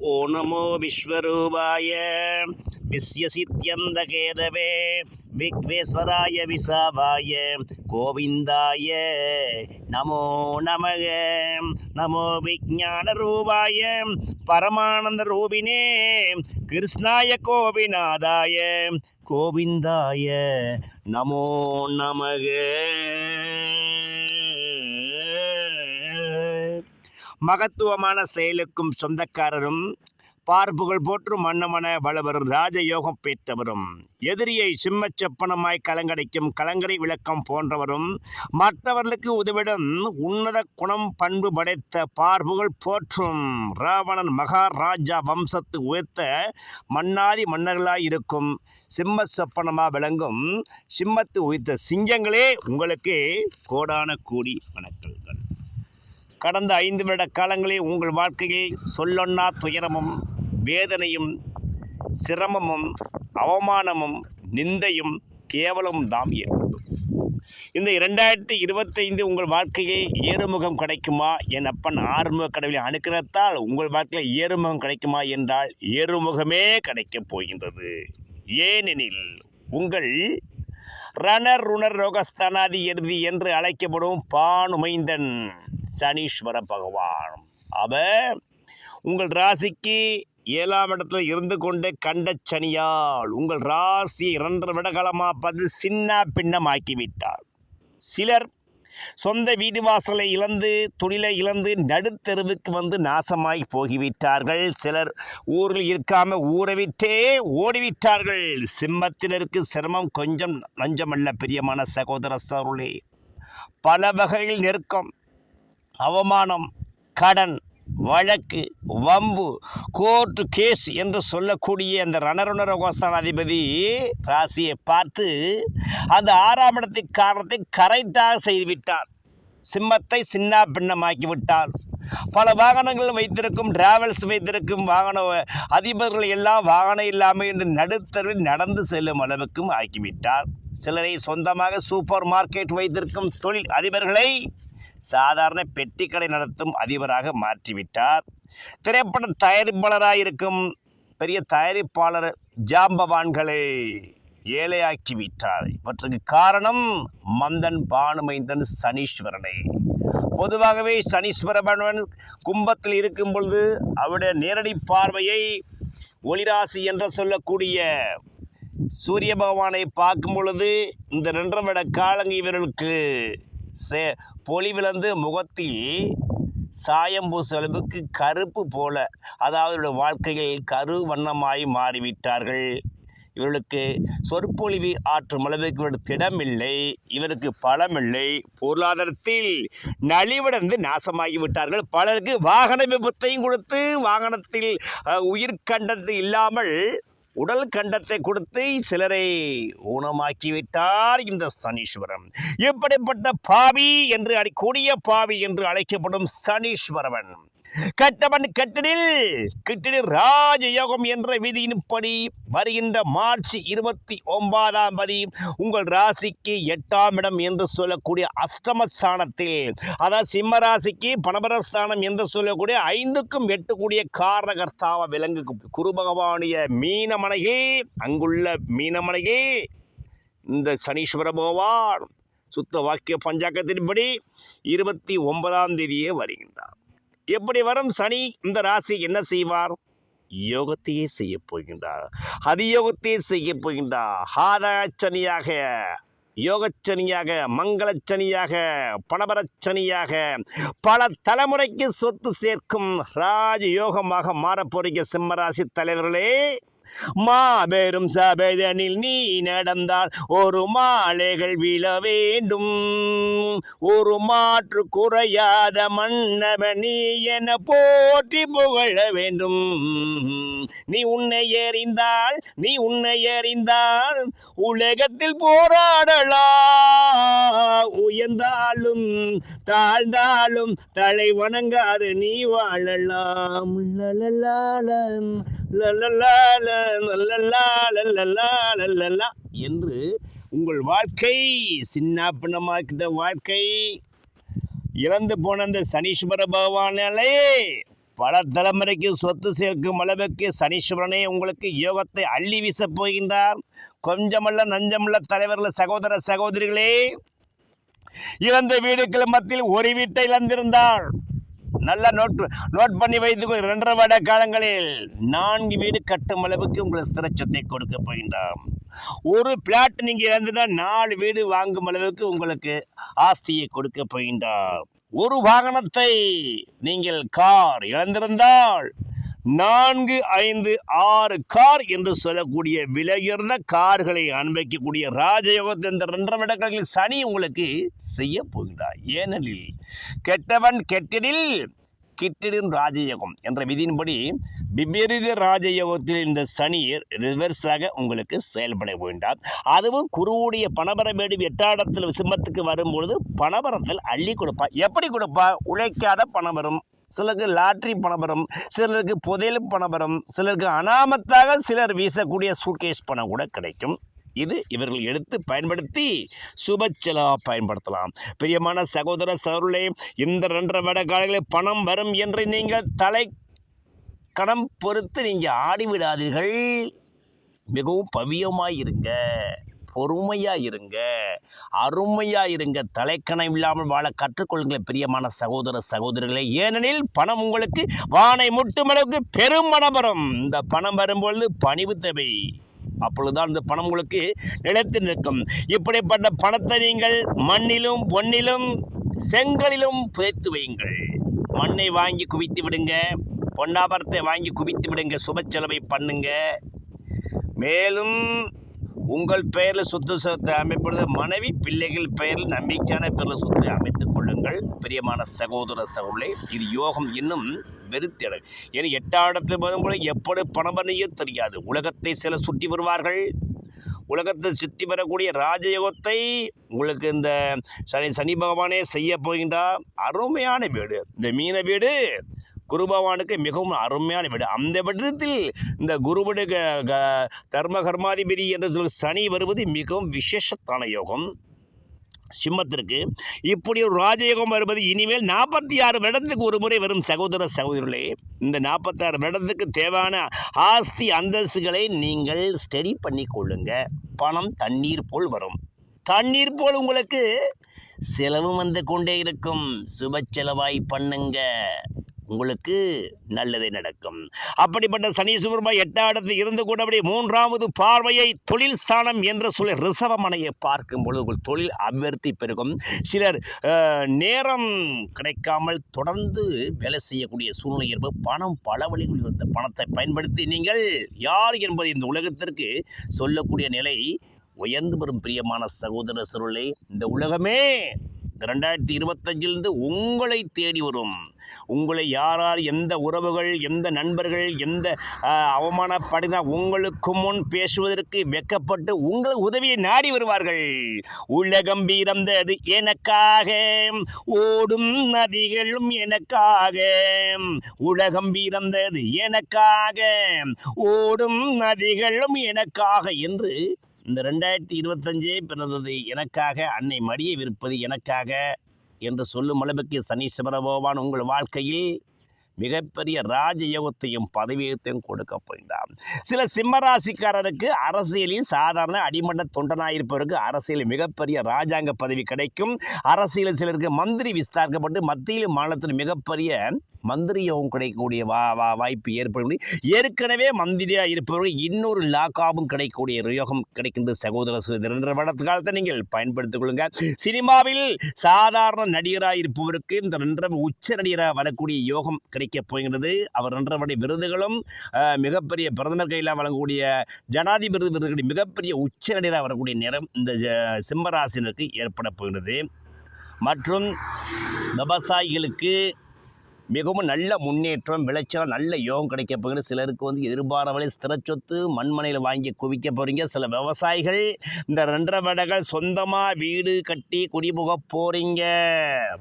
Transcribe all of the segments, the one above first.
ஓ நமோ விஸ்வரூபாய விஸ்யசித்யந்தகேதவே விக்வேஸ்வராய விசாவாய கோவிந்தாய நமோ நமக நமோ விஜான ரூபாய பரமானந்த ரூபினே கிருஷ்ணாய கோபிநாதாய கோவிந்தாய நமோ நமக மகத்துவமான செயலுக்கும் சொந்தக்காரரும் பார்ப்புகள் போற்றும் மன்னமன வளவரும் ராஜயோகம் பெற்றவரும். எதிரியை சிம்மச் செப்பனமாய் கலங்கடைக்கும் கலங்கரை விளக்கம் போன்றவரும் மற்றவர்களுக்கு உதவிடும் உன்னத குணம் பண்பு படைத்த பார்ப்புகள் போற்றும் ராவணன் மகாராஜா வம்சத்து உயர்த்த மன்னாதி மன்னர்களாய் இருக்கும் சிம்ம சொப்பனமா விளங்கும் சிம்மத்து உயிர்த்த சிங்கங்களே உங்களுக்கு கோடான கூடி வணக்கங்கள். கடந்த ஐந்து வருட காலங்களில் உங்கள் வாழ்க்கையில் சொல்லொன்னா துயரமும் வேதனையும் சிரமமும் அவமானமும் நிந்தையும் கேவலமும் தாம் ஏற்படும். இந்த இரண்டாயிரத்தி இருபத்தைந்து உங்கள் வாழ்க்கையை ஏறுமுகம் கிடைக்குமா என் அப்பன் ஆறுமுக கடவுளை அணுக்கிறத்தால் உங்கள் வாழ்க்கையில் ஏறுமுகம் கிடைக்குமா என்றால் ஏறுமுகமே கிடைக்கப் போகின்றது. ஏனெனில் உங்கள் ரணர் ருணர் ரோகஸ்தானாதி எருதி என்று அழைக்கப்படும் பானுமைந்தன் சனீஸ்வர பகவான் அவர் உங்கள் ராசிக்கு ஏழாம் இடத்துல இருந்து கொண்டு கண்ட சனியால் உங்கள் ராசி இரண்டரை விடகாலமாக பார்த்து சின்ன பின்னமாக்கி விட்டார் சிலர் சொந்த வீடு வாசலை இழந்து தொழிலை இழந்து நடுத்தெருவுக்கு வந்து நாசமாகி போகிவிட்டார்கள். சிலர் ஊரில் இருக்காம ஊரை விட்டே ஓடிவிட்டார்கள். சிம்மத்தினருக்கு சிரமம் கொஞ்சம் நஞ்சமல்ல பிரியமான சகோதர சருளே பல வகையில் நெருக்கம் அவமானம் கடன் வழக்கு வம்பு கோர்ட்டு கேஸ் என்று சொல்லக்கூடிய அந்த ரணருணர கோஸ்தானாதிபதி ராசியை பார்த்து அந்த ஆறாம் இடத்தின் காரணத்தை கரெக்டாக செய்துவிட்டார். சிம்மத்தை சின்ன பின்னமாக்கி விட்டார். பல வாகனங்கள் வைத்திருக்கும் டிராவல்ஸ் வைத்திருக்கும் வாகன அதிபர்கள் எல்லாம் வாகனம் இல்லாமல் என்று நடுத்தருவில் நடந்து செல்லும் அளவுக்கும் ஆக்கிவிட்டார். சிலரை சொந்தமாக சூப்பர் மார்க்கெட் வைத்திருக்கும் தொழில் அதிபர்களை சாதாரண பெட்டிக்கடை நடத்தும் அதிபராக மாற்றிவிட்டார். திரைப்பட தயாரிப்பாளராக இருக்கும் பெரிய தயாரிப்பாளர் ஜாம்பவான்களை ஏழையாக்கி விட்டார். இவற்றுக்கு காரணம் மந்தன் பானுமைந்தன் சனீஸ்வரனை. பொதுவாகவே சனீஸ்வர கும்பத்தில் இருக்கும் பொழுது அவருடைய நேரடி பார்வையை ஒளிராசி என்று சொல்லக்கூடிய சூரிய பகவானை பார்க்கும் பொழுது இந்த ரெண்டரை விட காலங்க இவர்களுக்கு சே பொலிவிழந்து முகத்தில் சாயம் பூசளவுக்கு கருப்பு போல. அதாவது இவருடைய வாழ்க்கையில் கரு வண்ணமாய் மாறிவிட்டார்கள். இவர்களுக்கு சொற்பொழிவு ஆற்றும் அளவுக்கு இவருக்கு திடமில்லை இவருக்கு பலமில்லை. பொருளாதாரத்தில் நலிவடைந்து நாசமாகி விட்டார்கள் பலருக்கு வாகன விபத்தையும் கொடுத்து வாகனத்தில் உயிர்கண்டது இல்லாமல் உடல் கண்டத்தை கொடுத்து சிலரை ஊனமாக்கிவிட்டார் இந்த சனீஸ்வரன். இப்படிப்பட்ட பாவி என்று அடை பாவி என்று அழைக்கப்படும் சனீஸ்வரவன். கட்டவன் கட்டிடில் கிட்டிடில் ராஜயோகம் என்ற விதியின்படி வருகின்ற மார்ச் இருபத்தி ஒன்பதாம் பதி உங்கள் ராசிக்கு எட்டாம் இடம் என்று சொல்லக்கூடிய அஷ்டமஸ்தானத்தில் அதாவது சிம்ம ராசிக்கு பணபரஸ்தானம் என்று சொல்லக்கூடிய ஐந்துக்கும் எட்டுக்கூடிய காரணகர்த்தாவ விலங்கு குரு பகவானுடைய மீனமனையில் அங்குள்ள மீனமனையில் இந்த சனீஸ்வர பகவான் சுத்த வாக்கிய பஞ்சாக்கத்தின்படி இருபத்தி ஒன்பதாம் தேதியே வருகின்றார். எப்படி வரும் சனி? இந்த ராசி என்ன செய்வார்? யோகத்தையே செய்ய போகின்றார் அதியோகத்தையே செய்ய போகின்றார் ஹாதச்சனியாக யோகச்சனியாக மங்களச்சனியாக பணபரச்சனியாக பல தலைமுறைக்கு சொத்து சேர்க்கும் ராஜ யோகமாக மாறப்போறீங்க சிம்மராசி தலைவர்களே. மாபெரும் சபைதனில் நீ நடந்தால் ஒரு மாலைகள் விழ வேண்டும். ஒரு மாற்று குறையாத மன்னவன் நீ என போற்றி புகழ வேண்டும். நீ உன்னை எறிந்தால் நீ உன்னை எறிந்தால் உலகத்தில் போராடலா. உயர்ந்தாலும் தாழ்ந்தாலும் தலை வணங்காது நீ வாழலாம். என்று உங்கள் வாழ்க்கை சின்ன பின்னமாக்கிட்ட வாழ்க்கை இறந்து போன அந்த சனீஸ்வர பகவானாலே பல தலைமுறைக்கு சொத்து சேர்க்கும் அளவுக்கு சனீஸ்வரனே உங்களுக்கு யோகத்தை அள்ளி வீசப் போகின்றார் கொஞ்சமல்ல நஞ்சமல்ல தலைவர்கள் சகோதர சகோதரிகளே இறந்த வீடுகள் மத்தியில் ஒரு வீட்டை இழந்திருந்தாள் நல்லா நோட் நோட் பண்ணி வைத்துக்கொள் இரண்டரை வருட காலங்களில் நான்கு வீடு கட்டும் அளவுக்கு உங்கள் ஸ்திரச்சத்தை கொடுக்க போகின்றார் ஒரு பிளாட் நீங்கள் இழந்துட்டா நாலு வீடு வாங்கும் அளவுக்கு உங்களுக்கு ஆஸ்தியை கொடுக்க போகின்றார் ஒரு வாகனத்தை நீங்கள் கார் இழந்திருந்தால் நான்கு ஐந்து ஆறு கார் என்று சொல்லக்கூடிய விலையுயர்ந்த கார்களை அனுபவிக்கக்கூடிய ராஜயோகத்தை இந்த ரெண்டரை விடங்களில் சனி உங்களுக்கு செய்ய போகிறார். ஏனெனில் கெட்டவன் கெட்டிடில் கிட்டிடும் ராஜயோகம் என்ற விதியின்படி விபரீத ராஜயோகத்தில் இந்த சனி ரிவர்ஸாக உங்களுக்கு செயல்பட வேண்டாம். அதுவும் குருவுடைய பணபரமேடு எட்டாடத்தில் சிம்மத்துக்கு வரும்பொழுது பணபரத்தில் அள்ளி கொடுப்பா எப்படி கொடுப்பா உழைக்காத பணம் வரும் சிலருக்கு லாட்ரி பணபரம் சிலருக்கு புதையல் பணபரம் சிலருக்கு அனாமத்தாக சிலர் வீசக்கூடிய சூட்கேஸ் பணம் கூட கிடைக்கும். இது இவர்கள் எடுத்து பயன்படுத்தி சுபச்செலவாக பயன்படுத்தலாம். பிரியமான சகோதர சகோதரே இந்த ரெண்டரை வட காலங்களில் பணம் வரும் என்று நீங்கள் தலை கணம் பொறுத்து நீங்கள் ஆடிவிடாதீர்கள். மிகவும் பவியமாக இருங்க பொறுமையாக இருங்க. அருமையாக இருங்க. தலைக்கணம் இல்லாமல் வாழ கற்றுக்கொள்ளுங்கள் பிரியமான சகோதர சகோதரிகளே. ஏனெனில் பணம் உங்களுக்கு வானை முட்டும் அளவுக்கு பெரும் பணம் வரும். இந்த பணம் வரும்பொழுது பணிவு தேவை. அப்பொழுதுதான் இந்த பணம் உங்களுக்கு நிலைத்து நிற்கும். இப்படிப்பட்ட பணத்தை நீங்கள் மண்ணிலும் பொன்னிலும் செங்கலிலும் புதைத்து வையுங்கள். மண்ணை வாங்கி குவித்து விடுங்க. பொன்னாபரத்தை வாங்கி குவித்து விடுங்க. சுப செலவை பண்ணுங்க. மேலும் உங்கள் பெயரில் சொத்து சொத்தை அமைப்பது மனைவி பிள்ளைகள் பெயரில் நம்பிக்கையான பெயரில் சொத்தை அமைத்துக் கொள்ளுங்கள். பிரியமான சகோதர சகோதரே இது யோகம் இன்னும் வெறுத்திட ஏன்னா எட்டாயிரத்தில் வரும்போது எப்படி பணமனையோ தெரியாது. உலகத்தை சில சுற்றி வருவார்கள். உலகத்தை சுற்றி வரக்கூடிய ராஜயோகத்தை உங்களுக்கு இந்த சனி சனி பகவானே செய்ய போகின்றார். அருமையான வீடு. இந்த மீன வீடு குருபவானுக்கு மிகவும் அருமையான வீடு. அந்த விடத்தில் இந்த குருபடு க- க- கர்மாதிபதி என்று சொல்லி சனி வருவது மிகவும் விசேஷத்தான யோகம். சிம்மத்திற்கு இப்படி ஒரு ராஜயோகம் வருவது இனிமேல் நாற்பத்தி ஆறு வருடத்துக்கு ஒரு முறை வரும் சகோதர சகோதரர்களே இந்த நாற்பத்தாறு வருடத்துக்கு தேவையான ஆஸ்தி அந்தஸ்துகளை நீங்கள் ஸ்டடி பண்ணி கொள்ளுங்க. பணம் தண்ணீர் போல் வரும். தண்ணீர் போல் உங்களுக்கு செலவு வந்து கொண்டே இருக்கும். சுப செலவாய் பண்ணுங்க. உங்களுக்கு நல்லதே நடக்கும். அப்படிப்பட்ட சனீஸ்வரமா எட்டாம் இடத்தில் இருந்து கூட அப்படி மூன்றாவது பார்வையை தொழில் ஸ்தானம் என்று சொல்லி ரிசவமனையை பார்க்கும் பொழுது உங்கள் தொழில் அபிவிருத்தி பெருகும். சிலர் நேரம் கிடைக்காமல் தொடர்ந்து வேலை செய்யக்கூடிய சூழ்நிலை ஏற்படும். பணம் பல வழிகளில் இருந்த பணத்தை பயன்படுத்தி நீங்கள் யார் என்பதை இந்த உலகத்திற்கு சொல்லக்கூடிய நிலை உயர்ந்து வரும் பிரியமான சகோதர சுருளை இந்த உலகமே இந்த ரெண்டாயிரத்தி இருபத்தஞ்சிலிருந்து உங்களை தேடி வரும். உங்களை யார் யார் எந்த உறவுகள் எந்த நண்பர்கள் எந்த ஆஹ், உங்களுக்கு முன் பேசுவதற்கு வெக்கப்பட்டு உங்கள் உதவியை நாடி வருவார்கள். உலகம் பிறந்தது எனக்காக ஓடும் நதிகளும் எனக்காக. உலகம் பிறந்தது எனக்காக ஓடும் நதிகளும் எனக்காக என்று இந்த ரெண்டாயிரத்தி இருபத்தஞ்சே பிறந்தது எனக்காக அன்னை மடியை விற்பது எனக்காக என்று சொல்லும் அளவுக்கு சனீஸ்வர பகவான் உங்கள் வாழ்க்கையில் மிகப்பெரிய ராஜயோகத்தையும் பதவியத்தையும் கொடுக்க போகிறார் சில சிம்மராசிக்காரருக்கு அரசியலில் சாதாரண அடிமட்ட தொண்டனாயிருப்பவருக்கு அரசியலில் மிகப்பெரிய ராஜாங்க பதவி கிடைக்கும். அரசியலில் சிலருக்கு மந்திரி விஸ்தாரிக்கப்பட்டு மத்தியிலும் மாநிலத்தில் மிகப்பெரிய மந்திரி யோகம் கிடைக்கக்கூடிய வா வா வாய்ப்பு ஏற்படும் ஏற்கனவே மந்திரியாக இருப்பவர்கள் இன்னொரு லாக்காவும் கிடைக்கக்கூடிய ஒரு யோகம் கிடைக்கின்ற சகோதர சகோதரி ரெண்டரை காலத்தை நீங்கள் பயன்படுத்திக் கொள்ளுங்க. சினிமாவில் சாதாரண நடிகராக இருப்பவருக்கு இந்த ரெண்டரை உச்ச நடிகராக வரக்கூடிய யோகம் கிடைக்கப் போகிறது அவர் ரெண்டரை விருதுகளும் மிகப்பெரிய பிரதமர் கையில் வழங்கக்கூடிய ஜனாதிபதி விருதுகளின் மிகப்பெரிய உச்ச நடிகராக வரக்கூடிய நேரம் இந்த ஜ- சிம்மராசினருக்கு ஏற்பட போகிறது மற்றும் விவசாயிகளுக்கு மிகவும் நல்ல முன்னேற்றம் விளைச்சல் நல்ல யோகம் கிடைக்க போகிறது. சிலருக்கு வந்து எதிர்பாராமலே ஸ்திர சொத்து மண்மனையில் வாங்கி குவிக்க போகிறீங்க சில விவசாயிகள் இந்த ரெண்டரை வடகள் சொந்தமாக வீடு கட்டி குடிபுக போகிறீங்க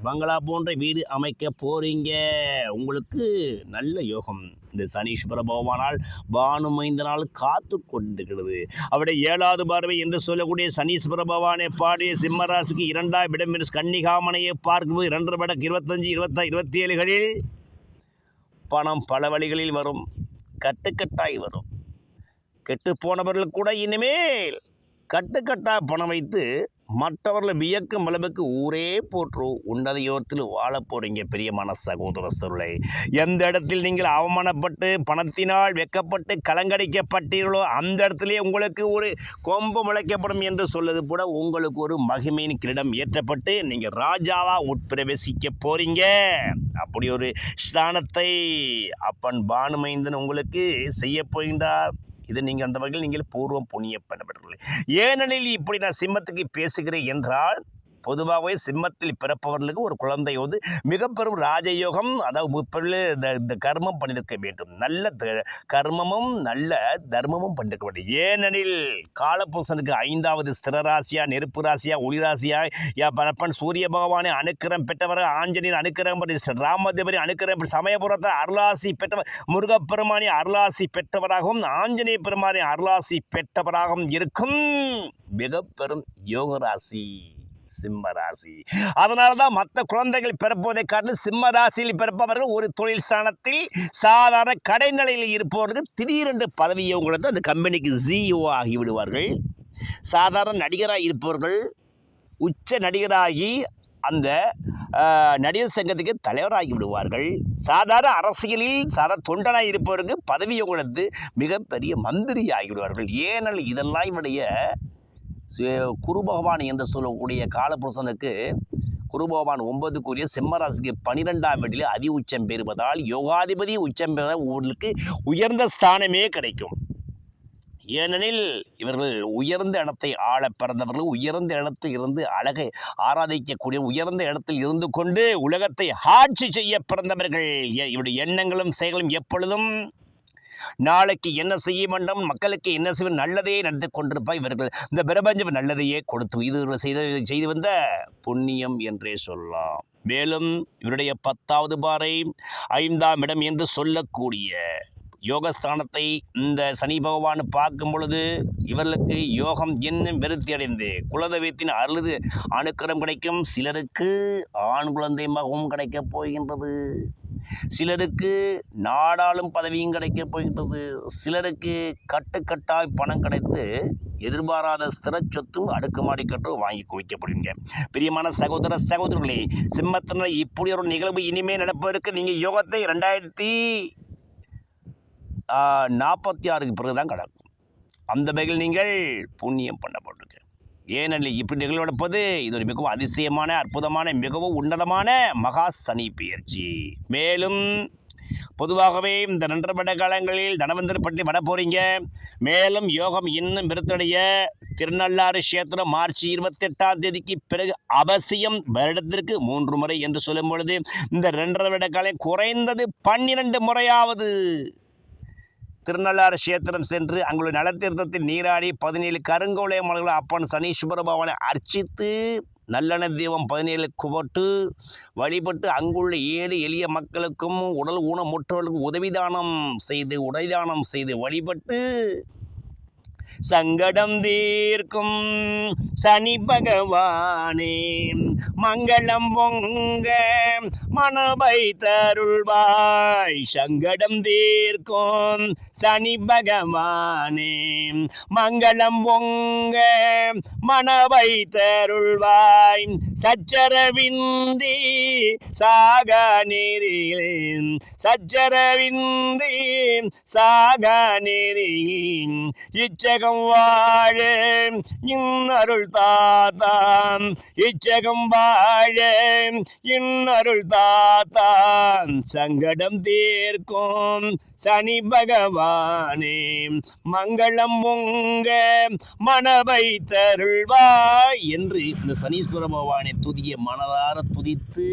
பங்களா போன்ற வீடு அமைக்க போகிறீங்க உங்களுக்கு நல்ல யோகம். இந்த சனீஸ்வர பகவானால் பானுமைந்தனால் காத்து கொண்டிருக்கிறது. அவருடைய ஏழாவது பார்வை என்று சொல்லக்கூடிய சனீஸ்வர பகவானை பாடிய சிம்மராசிக்கு இரண்டாம் இடம் என்று கன்னிகாமனையை பார்க்கும்போது இரண்டரை வடக்கு இருபத்தஞ்சு இருபத்தா இருபத்தி ஏழுகளில் பணம் பல வழிகளில் வரும். கட்டுக்கட்டாய் வரும். கெட்டு போனவர்கள் கூட இனிமேல் கட்டுக்கட்டாக பணம் வைத்து மற்றவர்களை வியக்கும் அளவுக்கு ஊரே போற்று உன்னதையோரத்தில் வாழ போகிறீங்க பிரியமான சகோதர சருளை எந்த இடத்தில் நீங்கள் அவமானப்பட்டு பணத்தினால் வெக்கப்பட்டு கலங்கடிக்கப்பட்டீர்களோ அந்த இடத்திலே உங்களுக்கு ஒரு கொம்பு முளைக்கப்படும் என்று சொல்வது கூட உங்களுக்கு ஒரு மகிமையின் கிரீடம் ஏற்றப்பட்டு நீங்கள் ராஜாவாக உட்பிரவேசிக்க போகிறீங்க அப்படி ஒரு ஸ்தானத்தை அப்பன் பானுமைந்தன் உங்களுக்கு செய்ய போகின்றார். இது நீங்கள் அந்த வகையில் நீங்கள் பூர்வம் புண்ணிய பண்ணப்பட்டவர்கள் ஏனெனில் இப்படி நான் சிம்மத்துக்கு பேசுகிறேன் என்றால் பொதுவாகவே சிம்மத்தில் பிறப்பவர்களுக்கு ஒரு குழந்தை வந்து மிக பெரும் ராஜயோகம் அதாவது முப்பொருள் இந்த இந்த கர்மம் பண்ணியிருக்க வேண்டும். நல்ல த- கர்மமும் நல்ல தர்மமும் பண்ணிருக்க வேண்டும். ஏனெனில் காலபூசனுக்கு ஐந்தாவது ஸ்திரராசியா நெருப்பு ராசியா ஒளி ராசியா யா பரப்பன் சூரிய பகவானை அனுக்கிரம் பெற்றவர் ஆஞ்சநேயர் அனுக்கிரம் ராமதேவரி அனுக்கிரம் சமயபுரத்தை அருளாசி பெற்றவர் முருகப்பெருமானி அருளாசி பெற்றவராகவும் ஆஞ்சநேய பெருமானி அருளாசி பெற்றவராகவும் இருக்கும் மிக பெரும் சிம்ம ராசி அதனால தான் மற்ற குழந்தைகள் பிறப்பதை காட்டிலும் சிம்ம ராசியில் பிறப்பவர்கள் ஒரு தொழில் ஸ்தானத்தில் சாதாரண கடைநிலையில் இருப்பவர்களுக்கு திடீரென்று பதவியை கொடுத்து அந்த கம்பெனிக்கு சிஇஓ ஆகி விடுவார்கள். சாதாரண நடிகராக இருப்பவர்கள் உச்ச நடிகராகி அந்த நடிகர் சங்கத்துக்கு தலைவராகி விடுவார்கள். சாதாரண அரசியலில் சாதாரண தொண்டனாக இருப்பவருக்கு பதவியை கொடுத்து மிகப்பெரிய மந்திரி ஆகிவிடுவார்கள் ஏனெனில் இதெல்லாம் இவனுடைய குரு பகவான் என்று சொல்லக்கூடிய காலபுருஷனுக்கு குரு பகவான் ஒன்பதுக்குரிய சிம்மராசிக்கு பனிரெண்டாம் வீட்டில் அதி உச்சம் பெறுவதால் யோகாதிபதி உச்சம் பெற ஊருக்கு உயர்ந்த ஸ்தானமே கிடைக்கும். ஏனெனில் இவர்கள் உயர்ந்த இடத்தை ஆள பிறந்தவர்கள் உயர்ந்த இடத்தில் இருந்து அழகை ஆராதிக்கக்கூடிய உயர்ந்த இடத்தில் இருந்து கொண்டு உலகத்தை ஆட்சி செய்ய பிறந்தவர்கள். எ- இவருடைய எண்ணங்களும் செயல்களும் எப்பொழுதும் நாளைக்கு என்ன செய்ய வேண்டும்? மக்களுக்கு என்ன செய்வது? நல்லதையே நடந்து கொண்டிருப்பார் இவர்கள். இந்த பிரபஞ்சம் நல்லதையே கொடுத்து இது செய்த செய்து வந்த புண்ணியம் என்றே சொல்லலாம். மேலும் இவருடைய பத்தாவது பாறை ஐந்தாம் இடம் என்று சொல்லக்கூடிய யோகஸ்தானத்தை இந்த சனி பகவான் பார்க்கும் பொழுது இவர்களுக்கு யோகம் இன்னும் விருத்தி அடைந்து குலதெய்வத்தின் அருளது அணுக்கரம் கிடைக்கும். சிலருக்கு ஆண் குழந்தை மகவும் கிடைக்கப் போகின்றது. சிலருக்கு நாடாளும் பதவியும் கிடைக்க போகின்றது. சிலருக்கு கட்டுக்கட்டாய் பணம் கிடைத்து எதிர்பாராத ஸ்திர சொத்தும் அடுக்குமாடி கட்டும் வாங்கி குவிக்கப்படுவீங்க பிரியமான சகோதர சகோதரர்களே சிம்மத்தினர் இப்படி ஒரு நிகழ்வு இனிமேல் நடப்பதற்கு நீங்கள் யோகத்தை ரெண்டாயிரத்தி நாற்பத்தி ஆறுக்கு பிறகு தான் கிடக்கும். அந்த வகையில் நீங்கள் புண்ணியம் பண்ணப்பட்டிருக்கு. ஏனெனில் இப்படி நிகழ்வு இது ஒரு மிகவும் அதிசயமான அற்புதமான மிகவும் உன்னதமான மகா சனி பயிற்சி மேலும் பொதுவாகவே இந்த நன்றபட காலங்களில் தனவந்தர் பற்றி வர போகிறீங்க மேலும் யோகம் இன்னும் விருத்தடைய திருநள்ளாறு கஷேத்திரம் மார்ச் இருபத்தெட்டாம் தேதிக்கு பிறகு அவசியம் வருடத்திற்கு மூன்று முறை என்று சொல்லும் பொழுது இந்த ரெண்டரை விட காலம் குறைந்தது பன்னிரண்டு முறையாவது. திருநள்ளாறு கஷேத்திரம் சென்று அங்குள்ள நலத்தீர்த்தத்தில் நீராடி பதினேழு கருங்கோலை மலர்கள் அப்பன் சனீஸ்வர பகவானை அர்ச்சித்து நல்லெண்ண தீபம் பதினேழு குவட்டு வழிபட்டு அங்குள்ள ஏழு எளிய மக்களுக்கும் உடல் ஊனமுற்றவர்களுக்கும் உதவிதானம் செய்து உடைதானம் செய்து வழிபட்டு சங்கடம் தீர்க்கும் சனி பகவானே மங்களம் பொங்க மனபை தருள்வாய். சங்கடம் தீர்க்கும் சனி பகவானே மங்களம் பொங்க மனவை தருள்வாய் சச்சரவின்றி சாக நேரில் சச்சரவின்றி சாக நேரில் இச்சகம் வாழ இன்னருள் தாத்தாம் இச்சகம் வாழ இன்னருள் தாத்தாம் சங்கடம் தீர்க்கும் சனி பகவான். மங்களம் உங்க மனவை தருள்வாய் என்று இந்த சனீஸ்வர பகவானை துதிய மனதார துதித்து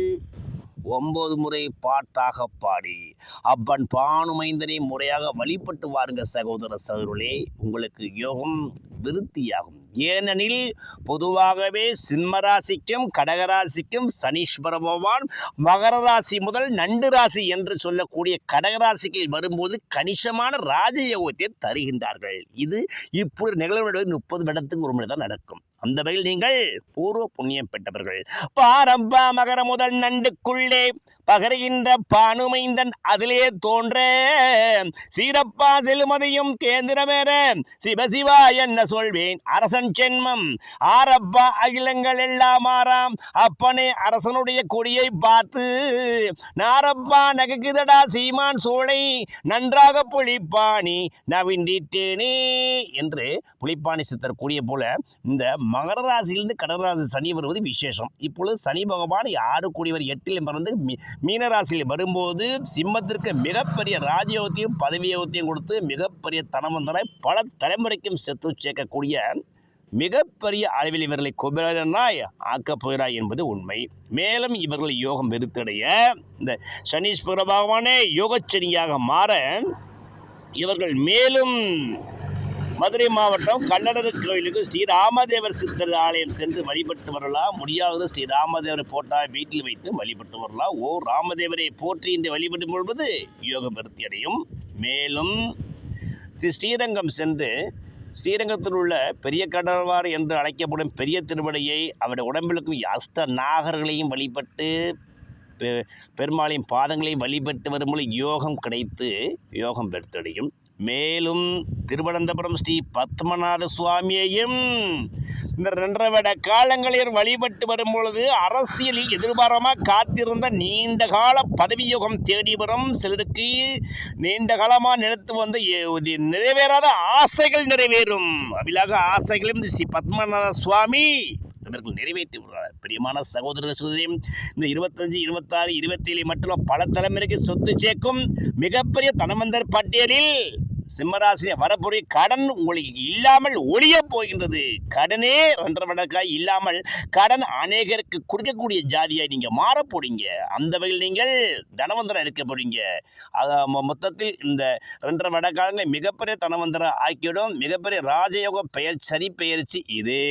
ஒன்பது முறை பாட்டாக பாடி அப்பன் பானுமைந்தனை முறையாக வழிபட்டு வாருங்க சகோதர சகோதரே உங்களுக்கு யோகம் விருத்தியாகும். ஏனெனில் பொதுவாகவே சிம்மராசிக்கும் கடகராசிக்கும் சனீஸ்வர பகவான் மகர ராசி முதல் நண்டு ராசி என்று சொல்லக்கூடிய கடகராசிக்கு வரும்போது கணிசமான ராஜயோகத்தை தருகின்றார்கள். இது இப்படி நிகழ்வு முப்பது வருடத்துக்கு ஒரு முறை தான் நடக்கும். அந்த வகையில் நீங்கள் பூர்வ புண்ணியம் பெற்றவர்கள். பாரம்பா மகர முதல் நண்டுக்குள்ளே பகருகின்ற பானுமைந்தன் அதிலே தோன்ற சீரப்பா செல்லுமதியும் கேந்திரமேற சிவசிவா என்ன சொல்வேன் அரசன் ஜென்மம். ஆரப்பா அகிலங்கள் எல்லாம் ஆறாம். அப்பனே அரசனுடைய கொடியை பார்த்து நாரப்பா நகைக்குதடா சீமான் சோலை நன்றாக புளிப்பாணி நவிண்டிட்டேனே என்று புலிப்பாணி சித்தர் கூடிய போல இந்த மகர ராசியிலிருந்து கடகராசி சனி வருவது விசேஷம். இப்பொழுது சனி பகவான் யாரு கூடியவர் எட்டில் பிறந்து மீ- மீன ராசியில் வரும்போது சிம்மத்திற்கு மிகப்பெரிய ராஜயோகத்தையும் பதவியோகத்தையும் கொடுத்து மிகப்பெரிய தனமந்தனாய் பல தலைமுறைக்கும் செத்து சேர்க்கக்கூடிய மிகப்பெரிய அளவில் இவர்களை குபேரனாய் ஆக்கப் போகிறாய் என்பது உண்மை. மேலும் இவர்கள் யோகம் வெறுத்தடைய இந்த சனீஸ்வர பகவானே யோகச்சனியாக மாற இவர்கள் மேலும் மதுரை மாவட்டம் கல்லடர் கோயிலுக்கு ஸ்ரீ ராமதேவர் சித்தர் ஆலயம் சென்று வழிபட்டு வரலாம். முடியாதது ஸ்ரீ ராமதேவரை போட்டால் வீட்டில் வைத்து வழிபட்டு வரலாம். ஓ ராமதேவரை போற்றி என்று வழிபடும் பொழுது யோக விருத்தி அடையும் மேலும் ஸ்ரீ ஸ்ரீரங்கம் சென்று ஸ்ரீரங்கத்தில் உள்ள பெரிய கடல்வார் என்று அழைக்கப்படும் பெரிய திருவடியை அவருடைய உடம்பிலுக்கும் அஷ்ட நாகர்களையும் வழிபட்டு பெ- பெருமாளின் பாதங்களையும் வழிபட்டு வரும்போது யோகம் கிடைத்து யோகம் பெற்றடையும். மேலும் திருவனந்தபுரம் ஸ்ரீ பத்மநாத சுவாமியையும் இந்த ரெண்டரை வருட காலங்களில் வழிபட்டு வரும்பொழுது அரசியலில் எதிர்பாரமாக காத்திருந்த நீண்ட கால பதவியுகம் தேடி வரும் சிலருக்கு நீண்ட காலமாக நினைத்து வந்த நிறைவேறாத ஆசைகள் நிறைவேறும். அபிலாக ஆசைகளும் இந்த ஸ்ரீ பத்மநாத சுவாமி இவர்கள் நிறைவேற்றி விடுறார் பிரியமான சகோதர சகோதரியும் இந்த இருபத்தஞ்சு இருபத்தாறு இருபத்தேழு மட்டும் பல தலைமுறைக்கு சொத்து சேர்க்கும் மிகப்பெரிய தனவந்தர் பட்டியலில் சிம்மராசியை வரப்போறிய கடன் உங்களுக்கு இல்லாமல் ஒழிய போகின்றது. கடனே ரெண்டரை வடக்காய் இல்லாமல் கடன் அநேகருக்கு கொடுக்கக்கூடிய ஜாதியாக நீங்கள் மாற போறீங்க. அந்த வகையில் நீங்கள் தனவந்தரம் எடுக்க போறீங்க. மொத்தத்தில் இந்த ரெண்டரை வடக்காலங்க மிகப்பெரிய தனவந்தரம் ஆக்கிவிடும். மிகப்பெரிய ராஜயோக பெயர் சரி பெயர்ச்சி இதே.